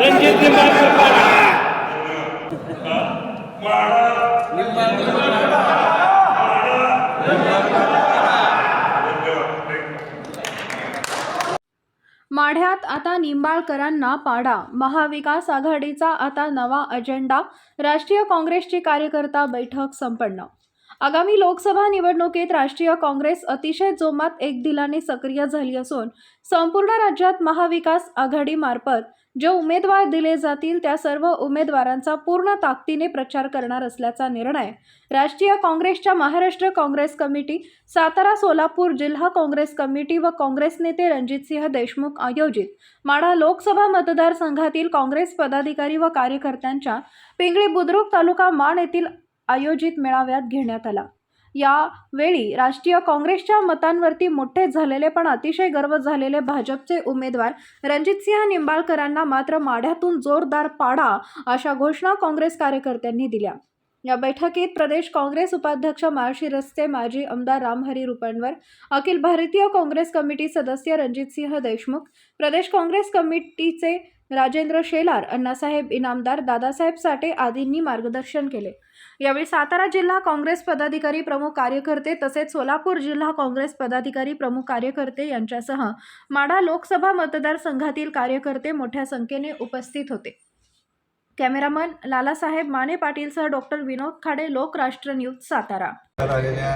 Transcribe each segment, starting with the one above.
रणजित निंबाळकर माढ्यात आता निंबाळकरांना पाडा. महाविकास आघाडीचा आता नवा अजेंडा. राष्ट्रीय काँग्रेसची कार्यकर्ता बैठक संपन्न. आगामी लोकसभा निवडणुकीत राष्ट्रीय काँग्रेस अतिशय जोमात एक दिलाने सक्रिय झाली असून संपूर्ण राज्यात महाविकास आघाडीमार्फत जे उमेदवार दिले जातील त्या सर्व उमेदवारांचा पूर्ण ताकदीने प्रचार करणार असल्याचा निर्णय राष्ट्रीय काँग्रेसच्या महाराष्ट्र काँग्रेस कमिटी सातारा सोलापूर जिल्हा काँग्रेस कमिटी व काँग्रेस नेते रणजितसिंह देशमुख आयोजित. माढा लोकसभा मतदारसंघातील काँग्रेस पदाधिकारी व कार्यकर्त्यांच्या पिंगळी बुद्रुक तालुका माण येथील आयोजित मेळाव्यात घेण्यात आला. यावेळी राष्ट्रीय काँग्रेसच्या मतांवरती मोठे झालेले पण अतिशय गर्व झालेले भाजपचे उमेदवार रणजितसिंह निंबाळकरांना मात्र माढ्यातून जोरदार पाडा अशा घोषणा काँग्रेस कार्यकर्त्यांनी दिल्या. या बैठकीत प्रदेश काँग्रेस उपाध्यक्ष माळशी रस्ते माजी आमदार रामहरी रुपणवर अखिल भारतीय काँग्रेस कमिटी सदस्य रणजितसिंह देशमुख प्रदेश काँग्रेस कमिटीचे राजेंद्र शेलार अण्णासाहेब इनामदार दादासाहेब साठे आदींनी मार्गदर्शन केले. यावेळी सातारा जिल्हा काँग्रेस पदाधिकारी प्रमुख कार्यकर्ते तसेच सोलापूर जिल्हा काँग्रेस पदाधिकारी प्रमुख कार्यकर्ते यांच्यासह माढा लोकसभा मतदारसंघातील कार्यकर्ते मोठ्या संख्येने उपस्थित होते. कॅमेरामन लालासाहेब माने पाटीलसह डॉक्टर विनोद खाडे लोकराष्ट्र न्यूज सातारा. आलेल्या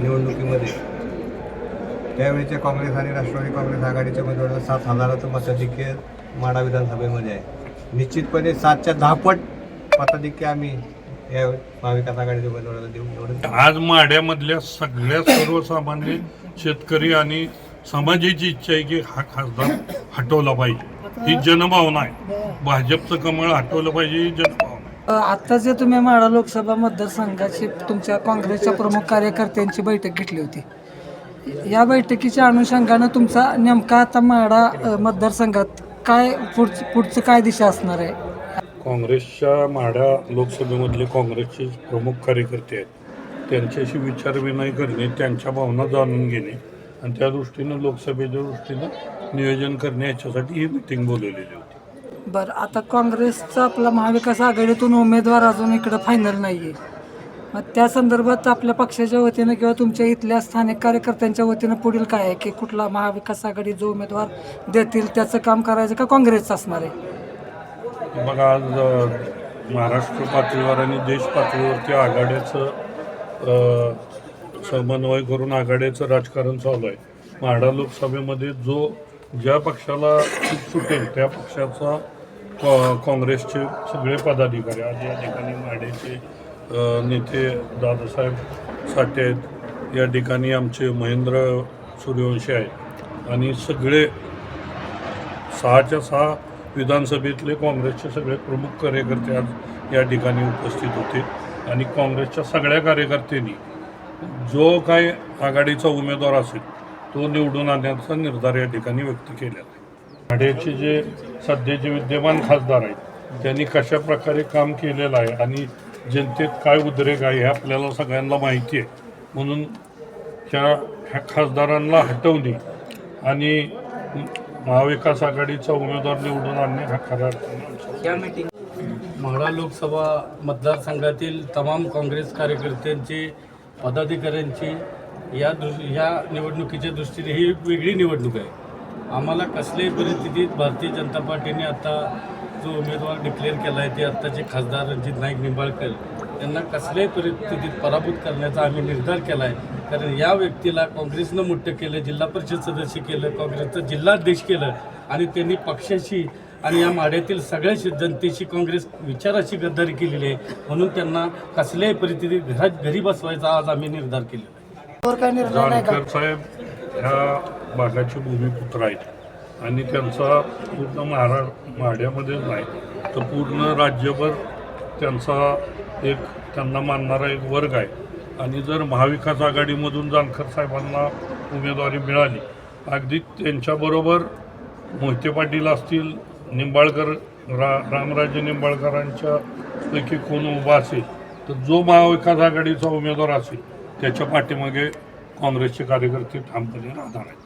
निवडणुकीमध्ये त्यावेळेच्या काँग्रेस आणि राष्ट्रवादी काँग्रेस आघाडीच्या उमेदवाराला सात हजाराचं मताधिक्य माडा विधानसभेमध्ये आहे. निश्चितपणे सातच्या दहा पट मताधिक्य आम्ही या महाविकास आघाडीच्या उमेदवाराला देऊन निवडून आज माढ्यामधल्या सगळ्या सर्वसामान्य शेतकरी आणि समाजाची इच्छा आहे की हा खासदार हटवला पाहिजे. ही जनभावना आहे. भाजपचं कमळ हटवलं पाहिजे ही जनभावना आहे. आता जे तुम्ही माढा लोकसभा मतदारसंघाची तुमच्या काँग्रेसच्या प्रमुख कार्यकर्त्यांची बैठक घेतली होती. या बैठकीच्या अनुषंगानं तुमचा नेमका आता माढा अ, मतदारसंघात काय पुढचं पुढचं काय दिशा असणार आहे? काँग्रेसच्या माढा लोकसभेमधले काँग्रेसचे प्रमुख कार्यकर्ते आहेत. त्यांच्याशी विचारविनय करणे त्यांच्या भावना जाणून घेणे आणि त्या दृष्टीनं लोकसभेच्या दृष्टीनं नियोजन करणे याच्यासाठी ही मिटिंग बोलवलेली होती. बरं आता काँग्रेसचा आपला महाविकास आघाडीतून उमेदवार अजून इकडं फायनल नाही आहे मग त्या संदर्भात आपल्या पक्षाच्या वतीनं किंवा तुमच्या इथल्या स्थानिक कार्यकर्त्यांच्या वतीनं पुढील काय आहे? की कुठला महाविकास आघाडी जो उमेदवार देतील त्याचं काम करायचं का काँग्रेसचं असणार आहे? बघा आज महाराष्ट्र पातळीवर आणि देश पातळीवरती आघाड्याचं समन्वय करून आघाड्याचं राजकारण चालू आहे. माढा लोकसभेमध्ये जो ज्या पक्षाला सुटेल त्या पक्षाचा काँग्रेसचे सगळे पदाधिकारी आज या ठिकाणी माढ्याचे नेते दादासाहेब साठे आहेत या ठिकाणी आमचे महेंद्र सूर्यवंशी आहेत. आणि सगळे सहाच्या सहा विधानसभेतले काँग्रेसचे सगळे प्रमुख कार्यकर्ते आज या ठिकाणी उपस्थित होते. आणि काँग्रेसच्या सगळ्या कार्यकर्त्यांनी जो काय आघाडीचा उमेदवार असेल तो निवडून आणण्याचा निर्धार या ठिकाणी व्यक्त केलेला आहे. माढ्याचे जे सध्याचे विद्यमान खासदार आहेत त्यांनी कशा प्रकारे काम केलेलं आहे आणि जनतेत काय उद्रेक आहे हे आपल्याला सगळ्यांना माहिती आहे. म्हणून त्या ह्या खासदारांना हटवणे आणि महाविकास आघाडीचा उमेदवार निवडून आणणे हा खरा माढा लोकसभा मतदारसंघातील तमाम काँग्रेस कार्यकर्त्यांची पदाधिकाऱ्यांची या दृ ह्या निवडणुकीच्या दृष्टीने ही एक वेगळी निवडणूक आहे. आम्हाला कसल्याही परिस्थितीत भारतीय जनता पार्टीने आता जो उमेदवार डिक्लेअर केला आहे ते आत्ताचे खासदार रणजित नाईक निंबाळकर यांना कसल्याही परिस्थितीत पराभूत करण्याचा आम्ही निर्धार केला आहे कारण या व्यक्तीला काँग्रेसनं मोठं केलं जिल्हा परिषद सदस्य केलं काँग्रेसचं जिल्हाध्यक्ष केलं आणि त्यांनी पक्षाशी आणि या माढ्यातील सगळ्या शे- जनतेशी काँग्रेस विचाराची गद्दारी केलेली आहे. म्हणून त्यांना कसल्याही परिस्थितीत घरात घरी बसवायचा आज आम्ही निर्धार केलेला आहे. जानकर साहेब ह्या भागाचे भूमिपुत्र आहेत आणि त्यांचा पूर्ण महारा माढ्यामध्येच नाही तर पूर्ण राज्यभर त्यांचा एक त्यांना मानणारा एक वर्ग आहे. आणि जर महाविकास आघाडीमधून जानकर साहेबांना उमेदवारी मिळाली अगदी त्यांच्याबरोबर मोहिते पाटील असतील निंबाळकर रा रामराजे निंबाळकरांच्या पैकी कोण उभा असेल तर जो महाविकास आघाडीचा उमेदवार असेल त्याच्या पाठीमागे काँग्रेसचे कार्यकर्ते ठामपणे राहणार आहेत.